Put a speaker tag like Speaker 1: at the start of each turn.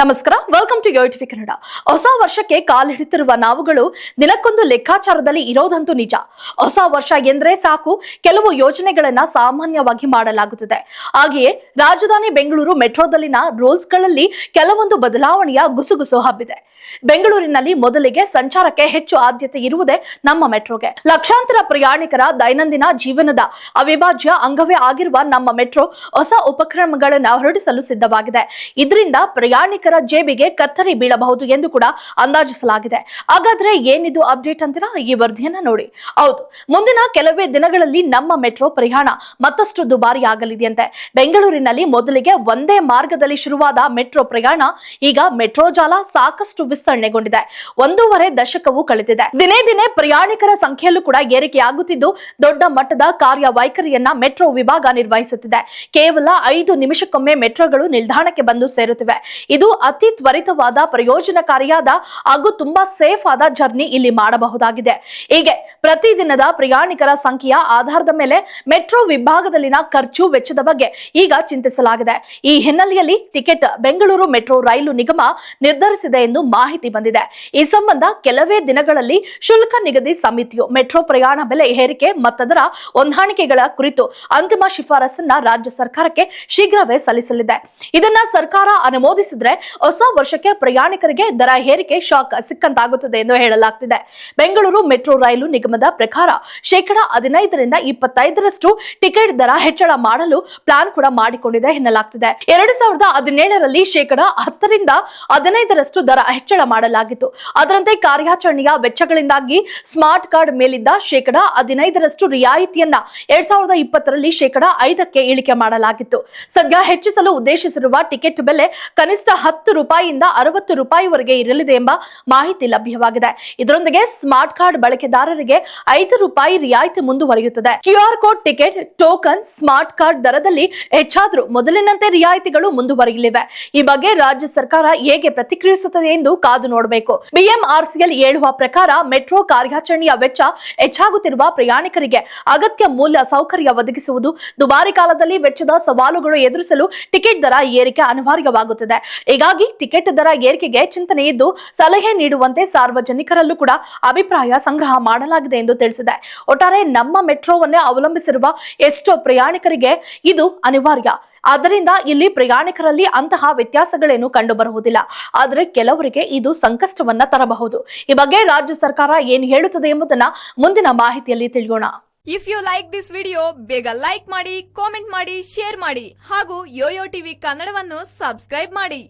Speaker 1: ನಮಸ್ಕಾರ welcome to TV Kannada ಹೊಸ ವರ್ಷಕ್ಕೆ ಕಾಲಿಡುತ್ತಿರುವ ನಾವುಗಳು ದಿನಕ್ಕೊಂದು ಲೆಕ್ಕಾಚಾರದಲ್ಲಿ ಇರೋದಂತೂ ನಿಜ. ಹೊಸ ವರ್ಷ ಎಂದ್ರೆ ಸಾಕು, ಕೆಲವು ಯೋಜನೆಗಳನ್ನ ಸಾಮಾನ್ಯವಾಗಿ ಮಾಡಲಾಗುತ್ತದೆ. ಹಾಗೆಯೇ ರಾಜಧಾನಿ ಬೆಂಗಳೂರು ಮೆಟ್ರೋದಲ್ಲಿನ ರೂಲ್ಸ್ಗಳಲ್ಲಿ ಕೆಲವೊಂದು ಬದಲಾವಣೆಯ ಗುಸುಗುಸು ಹಬ್ಬಿದೆ. ಬೆಂಗಳೂರಿನಲ್ಲಿ ಮೊದಲಿಗೆ ಸಂಚಾರಕ್ಕೆ ಹೆಚ್ಚು ಆದ್ಯತೆ ಇರುವುದೇ ನಮ್ಮ ಮೆಟ್ರೋಗೆ. ಲಕ್ಷಾಂತರ ಪ್ರಯಾಣಿಕರ ದೈನಂದಿನ ಜೀವನದ ಅವಿಭಾಜ್ಯ ಅಂಗವೇ ಆಗಿರುವ ನಮ್ಮ ಮೆಟ್ರೋ ಹೊಸ ಉಪಕ್ರಮಗಳನ್ನು ಹೊರಡಿಸಲು ಸಿದ್ಧವಾಗಿದೆ. ಇದರಿಂದ ಪ್ರಯಾಣಿಕರ ಜೇಬಿಗೆ ಕತ್ತರಿ ಬೀಳಬಹುದು ಎಂದು ಕೂಡ ಅಂದಾಜಿಸಲಾಗಿದೆ. ಹಾಗಾದ್ರೆ ಏನಿದು ಅಪ್ಡೇಟ್ ಅಂತೀರಾ? ಈ ವರದಿಯನ್ನ ನೋಡಿ. ಹೌದು, ಮುಂದಿನ ಕೆಲವೇ ದಿನಗಳಲ್ಲಿ ನಮ್ಮ ಮೆಟ್ರೋ ಪ್ರಯಾಣ ಮತ್ತಷ್ಟು ದುಬಾರಿ ಆಗಲಿದೆಯಂತೆ ಬೆಂಗಳೂರಿನಲ್ಲಿ ಮೊದಲಿಗೆ ಒಂದೇ ಮಾರ್ಗದಲ್ಲಿ ಶುರುವಾದ ಮೆಟ್ರೋ ಪ್ರಯಾಣ ಈಗ ಮೆಟ್ರೋ ಜಾಲ ಸಾಕಷ್ಟು ವಿಸ್ತರಣೆಗೊಂಡಿದೆ. ಒಂದೂವರೆ ದಶಕವೂ ಕಳೆದಿದೆ. ದಿನೇ ದಿನೇ ಪ್ರಯಾಣಿಕರ ಸಂಖ್ಯೆಯಲ್ಲೂ ಕೂಡ ಏರಿಕೆಯಾಗುತ್ತಿದ್ದು, ದೊಡ್ಡ ಮಟ್ಟದ ಕಾರ್ಯವೈಖರಿಯನ್ನ ಮೆಟ್ರೋ ವಿಭಾಗ ನಿರ್ವಹಿಸುತ್ತಿದೆ. ಕೇವಲ ಐದು ನಿಮಿಷಕ್ಕೊಮ್ಮೆ ಮೆಟ್ರೋಗಳು ನಿಲ್ದಾಣಕ್ಕೆ ಬಂದು ಸೇರುತ್ತಿವೆ. ಇದು ಅತಿ ತ್ವರಿತವಾದ ಪ್ರಯೋಜನಕಾರಿಯಾದ ಹಾಗೂ ತುಂಬಾ ಸೇಫ್ ಆದ ಜರ್ನಿ ಇಲ್ಲಿ ಮಾಡಬಹುದಾಗಿದೆ. ಹೀಗೆ ಪ್ರತಿದಿನದ ಪ್ರಯಾಣಿಕರ ಸಂಖ್ಯೆಯ ಆಧಾರದ ಮೇಲೆ ಮೆಟ್ರೋ ವಿಭಾಗದಲ್ಲಿನ ಖರ್ಚು ವೆಚ್ಚದ ಬಗ್ಗೆ ಈಗ ಚಿಂತಿಸಲಾಗಿದೆ. ಈ ಹಿನ್ನೆಲೆಯಲ್ಲಿ ಟಿಕೆಟ್ ಬೆಂಗಳೂರು ಮೆಟ್ರೋ ರೈಲು ನಿಗಮ ನಿರ್ಧರಿಸಿದೆ ಎಂದು ಮಾಹಿತಿ ಬಂದಿದೆ. ಈ ಸಂಬಂಧ ಕೆಲವೇ ದಿನಗಳಲ್ಲಿ ಶುಲ್ಕ ನಿಗದಿ ಸಮಿತಿಯು ಮೆಟ್ರೋ ಪ್ರಯಾಣ ಬೆಲೆ ಏರಿಕೆ ಮತ್ತದರ ಹೊಂದಾಣಿಕೆಗಳ ಕುರಿತು ಅಂತಿಮ ಶಿಫಾರಸನ್ನ ರಾಜ್ಯ ಸರ್ಕಾರಕ್ಕೆ ಶೀಘ್ರವೇ ಸಲ್ಲಿಸಲಿದೆ. ಇದನ್ನ ಸರ್ಕಾರ ಅನುಮೋದಿಸಿದ್ರೆ ಹೊಸ ವರ್ಷಕ್ಕೆ ಪ್ರಯಾಣಿಕರಿಗೆ ದರ ಏರಿಕೆ ಶಾಕ್ ಸಿಕ್ಕಂತಾಗುತ್ತದೆ ಎಂದು ಹೇಳಲಾಗುತ್ತಿದೆ ಬೆಂಗಳೂರು ಮೆಟ್ರೋ ರೈಲು ನಿಗಮದ ಪ್ರಕಾರ ಶೇಕಡ ಹದಿನೈದರಿಂದ ಇಪ್ಪತ್ತೈದರಷ್ಟು ಟಿಕೆಟ್ ದರ ಹೆಚ್ಚಳ ಮಾಡಲು ಪ್ಲಾನ್ ಕೂಡ ಮಾಡಿಕೊಂಡಿದೆ ಎನ್ನಲಾಗ್ತಿದೆ. ಎರಡು ಸಾವಿರದ ಹದಿನೇಳರಲ್ಲಿ ಶೇಕಡಾ ಹತ್ತರಿಂದ ಹದಿನೈದರಷ್ಟು ದರ ಹೆಚ್ಚಳ ಮಾಡಲಾಗಿತ್ತು. ಅದರಂತೆ ಕಾರ್ಯಾಚರಣೆಯ ವೆಚ್ಚಗಳಿಂದಾಗಿ ಸ್ಮಾರ್ಟ್ ಕಾರ್ಡ್ ಮೇಲಿದ್ದ ಶೇಕಡ ಹದಿನೈದರಷ್ಟು ರಿಯಾಯಿತಿಯನ್ನ ಎರಡ್ ಸಾವಿರದ ಇಪ್ಪತ್ತರಲ್ಲಿ ಶೇಕಡ ಐದಕ್ಕೆ ಇಳಿಕೆ ಮಾಡಲಾಗಿತ್ತು. ಸದ್ಯ ಹೆಚ್ಚಿಸಲು ಉದ್ದೇಶಿಸಿರುವ ಟಿಕೆಟ್ ಬೆಲೆ ಕನಿಷ್ಠ ಹತ್ತು ರೂಪಾಯಿಯಿಂದ ಅರವತ್ತು ರೂಪಾಯಿವರೆಗೆ ಇರಲಿದೆ ಎಂಬ ಮಾಹಿತಿ ಲಭ್ಯವಾಗಿದೆ. ಇದರೊಂದಿಗೆ ಸ್ಮಾರ್ಟ್ ಕಾರ್ಡ್ ಬಳಕೆದಾರರಿಗೆ ಐದು ರೂಪಾಯಿ ರಿಯಾಯಿತಿ ಮುಂದುವರಿಯುತ್ತದೆ. QR code ticket, token, smart card ದರದಲ್ಲಿ ಹೆಚ್ಚಾದರೂ ಮೊದಲಿನಂತೆ ರಿಯಾಯಿತಿಗಳು ಮುಂದುವರಿಯಲಿವೆ. ಈ ಬಗ್ಗೆ ರಾಜ್ಯ ಸರ್ಕಾರ ಹೇಗೆ ಪ್ರತಿಕ್ರಿಯಿಸುತ್ತದೆ ಎಂದು ಕಾದು ನೋಡಬೇಕು. ಬಿಎಂಆರ್ಸಿಎಲ್ ಹೇಳುವ ಪ್ರಕಾರ ಮೆಟ್ರೋ ಕಾರ್ಯಾಚರಣೆಯ ವೆಚ್ಚ ಹೆಚ್ಚಾಗುತ್ತಿರುವ ಪ್ರಯಾಣಿಕರಿಗೆ ಅಗತ್ಯ ಮೂಲ ಸೌಕರ್ಯ ಒದಗಿಸುವುದು ದುಬಾರಿ ಕಾಲದಲ್ಲಿ ವೆಚ್ಚದ ಸವಾಲುಗಳು ಎದುರಿಸಲು ಟಿಕೆಟ್ ದರ ಏರಿಕೆ ಅನಿವಾರ್ಯವಾಗುತ್ತದೆ. ಹೀಗಾಗಿ ಟಿಕೆಟ್ ದರ ಏರಿಕೆಗೆ ಚಿಂತನೆ ಇದ್ದು ಸಲಹೆ ನೀಡುವಂತೆ ಸಾರ್ವಜನಿಕರಲ್ಲೂ ಕೂಡ ಅಭಿಪ್ರಾಯ ಸಂಗ್ರಹ ಮಾಡಲಾಗಿದೆ ಎಂದು ತಿಳಿಸಿದೆ. ಒಟ್ಟಾರೆ ನಮ್ಮ ಮೆಟ್ರೋವನ್ನೇ ಅವಲಂಬಿಸಿರುವ ಎಷ್ಟೋ ಪ್ರಯಾಣಿಕರಿಗೆ ಇದು ಅನಿವಾರ್ಯ. ಆದ್ದರಿಂದ ಇಲ್ಲಿ ಪ್ರಯಾಣಿಕರಲ್ಲಿ ಅಂತಹ ವ್ಯತ್ಯಾಸಗಳೇನು ಕಂಡುಬರುವುದಿಲ್ಲ. ಆದರೆ ಕೆಲವರಿಗೆ ಇದು ಸಂಕಷ್ಟವನ್ನ ತರಬಹುದು. ಈ ಬಗ್ಗೆ ರಾಜ್ಯ ಸರ್ಕಾರ ಏನು ಹೇಳುತ್ತದೆ ಎಂಬುದನ್ನ ಮುಂದಿನ ಮಾಹಿತಿಯಲ್ಲಿ ತಿಳಿಯೋಣ.
Speaker 2: If you like this video ಬೇಗ ಲೈಕ್ ಮಾಡಿ ಕಾಮೆಂಟ್ ಮಾಡಿ ಶೇರ್ ಮಾಡಿ ಹಾಗೂ ಯೋಯೋ ಟಿವಿ ಕನ್ನಡವನ್ನು ಸಬ್ಸ್ಕ್ರೈಬ್ ಮಾಡಿ.